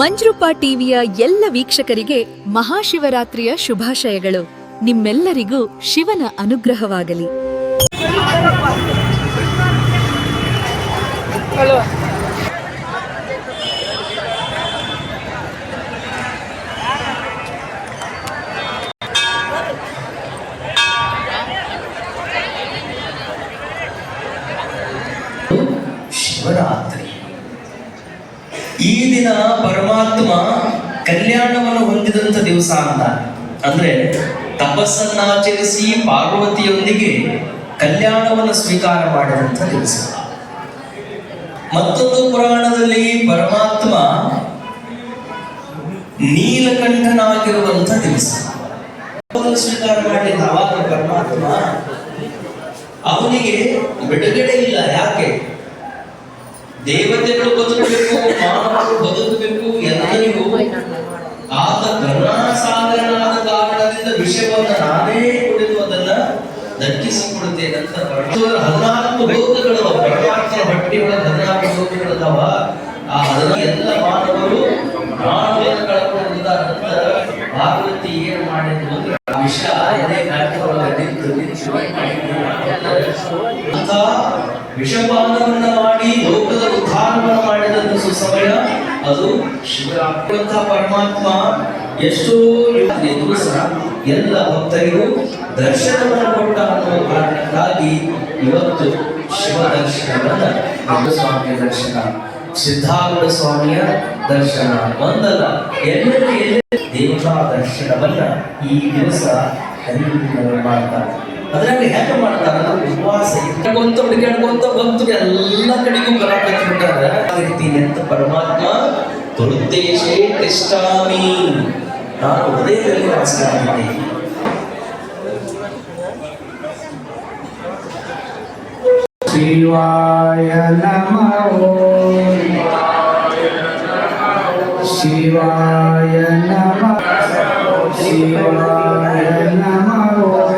ಮಂಜ್ರೂಪಾ ಟಿವಿಯ ಎಲ್ಲ ವೀಕ್ಷಕರಿಗೆ ಮಹಾಶಿವರಾತ್ರಿಯ ಶುಭಾಶಯಗಳು. ನಿಮ್ಮೆಲ್ಲರಿಗೂ ಶಿವನ ಅನುಗ್ರಹವಾಗಲಿ. ಈ ದಿನ ಪರಮಾತ್ಮ ಕಲ್ಯಾಣವನ್ನು ಹೊಂದಿದಂತ ದಿವಸ ಅಂತ. ಅಂದ್ರೆ ತಪಸ್ಸನ್ನಾಚರಿಸಿ ಪಾರ್ವತಿಯೊಂದಿಗೆ ಕಲ್ಯಾಣವನ್ನು ಸ್ವೀಕಾರ ಮಾಡಿದಂತ ದಿವಸ. ಮತ್ತೊಂದು ಪುರಾಣದಲ್ಲಿ ಪರಮಾತ್ಮ ನೀಲಕಂಠನಾಗಿರುವಂಥ ದಿವಸ. ಸ್ವೀಕಾರ ಮಾಡಿದ ಅವಾಗ ಪರಮಾತ್ಮ ಅವನಿಗೆ ಬಿಡುಗಡೆ ದೇವತೆಗಳು ಬದುಕಬೇಕು ಮಾನವರು ಬದುಕಬೇಕು ಎಲ್ಲರಿಗೂ ಆತ ಕರುಣಾಸಾಗರನಾದ ಕಾರಣದಿಂದ ವಿಷಯವನ್ನು ನಾನೇ ಕುಡಿದು ಅದನ್ನ ದಕ್ಕಿಸಿಕೊಡುತ್ತೇನೆ ಅಂತ ಹದಿನಾಲ್ಕು ಲೋಕಗಳು ಪರಮಾತ್ಮನ ಹೊಟ್ಟೆಯೊಳಗೆ ಹದಿನಾಲ್ಕು ಲೋಕಗಳದಾವ ಆ ಹದಿನಾಲ್ಕು ಎಲ್ಲ ಮಾನವರು ಪ್ರಾಣವನ್ನು ಕಳ್ಕೊಂಡಿದ್ದಾರೆ ಅಂತ ಭಾಗವತಿ ಏನು ಮಾಡಿದ್ರು ವಿಷ ಎದೆ ಗಾತ್ರದೊಳಗೆ ನಿಂತು ನಿಂತು ಅಂತ ವಿಷಪಾನವನ್ನ ಮಾಡಿ, ಲೋಕದ ಉದ್ಧಾರವನ್ನು ಮಾಡಿದಂತ ಸುಸಮಯ, ಅದು ಶಿವರಾತ್ರಿವಂತ ಪರಮಾತ್ಮ. ಎಷ್ಟೋ ದಿವಸ ಎಲ್ಲ ಭಕ್ತರಿಗೂ ದರ್ಶನವನ್ನು ಕೊಟ್ಟ ಅನ್ನೋ ಕಾರಣಕ್ಕಾಗಿ ಇವತ್ತು ಶಿವ ದರ್ಶನವನ್ನ ಸ್ವಾಮಿಯ ದರ್ಶನ, ಸಿದ್ಧಾರೂಢ ಸ್ವಾಮಿಯ ದರ್ಶನ ಒಂದಲ್ಲ ಎಲ್ಲೆಲ್ಲಿ ದೇವತಾ ದರ್ಶನವನ್ನ ಈ ದಿವಸ ಮಾಡ್ತಾರೆ ಅದ್ರಲ್ಲಿ ಹೆಂಗ ಮಾಡ್ತಾರ ಅಂದ್ರೆ ಉಪವಾಸ ಇಟ್ಕೊಂತ ಹುಡುಕಾಡ್ಕೊಂತ ಬಂತು ಎಲ್ಲ ಕಡೆಗೂ ಬರಾಕತ್ಬಿಟ್ಟಾರ ಇರ್ತೀನಿ ಅಂತ ಪರಮಾತ್ಮ ತುಳುದ್ದೇಶೇ ತಿಷ್ಟಾಮಿ ನಾನು ಹೃದಯದಲ್ಲಿ ವಾಸಿಯಾಗಿದ್ದೇನೆ. ಶಿವಾಯ ನಮೋ ಶಿವಾಯ ನಮ. ಶಿವಾಯ ನಮೋ.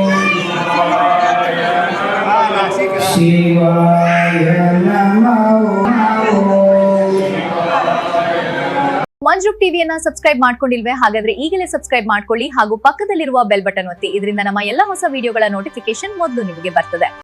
ಮಂಜುಕ್ ಟಿವಿಯನ್ನ ಸಬ್ಸ್ಕ್ರೈಬ್ ಮಾಡ್ಕೊಂಡಿಲ್ವೇ? ಹಾಗಾದ್ರೆ ಈಗಲೇ ಸಬ್ಸ್ಕ್ರೈಬ್ ಮಾಡ್ಕೊಳ್ಳಿ ಹಾಗೂ ಪಕ್ಕದಲ್ಲಿರುವ ಬೆಲ್ ಬಟನ್ ಒತ್ತಿ. ಇದರಿಂದ ನಮ್ಮ ಎಲ್ಲಾ ಹೊಸ ವಿಡಿಯೋಗಳ ನೋಟಿಫಿಕೇಶನ್ ಮೊದಲು ನಿಮಗೆ ಬರ್ತದೆ.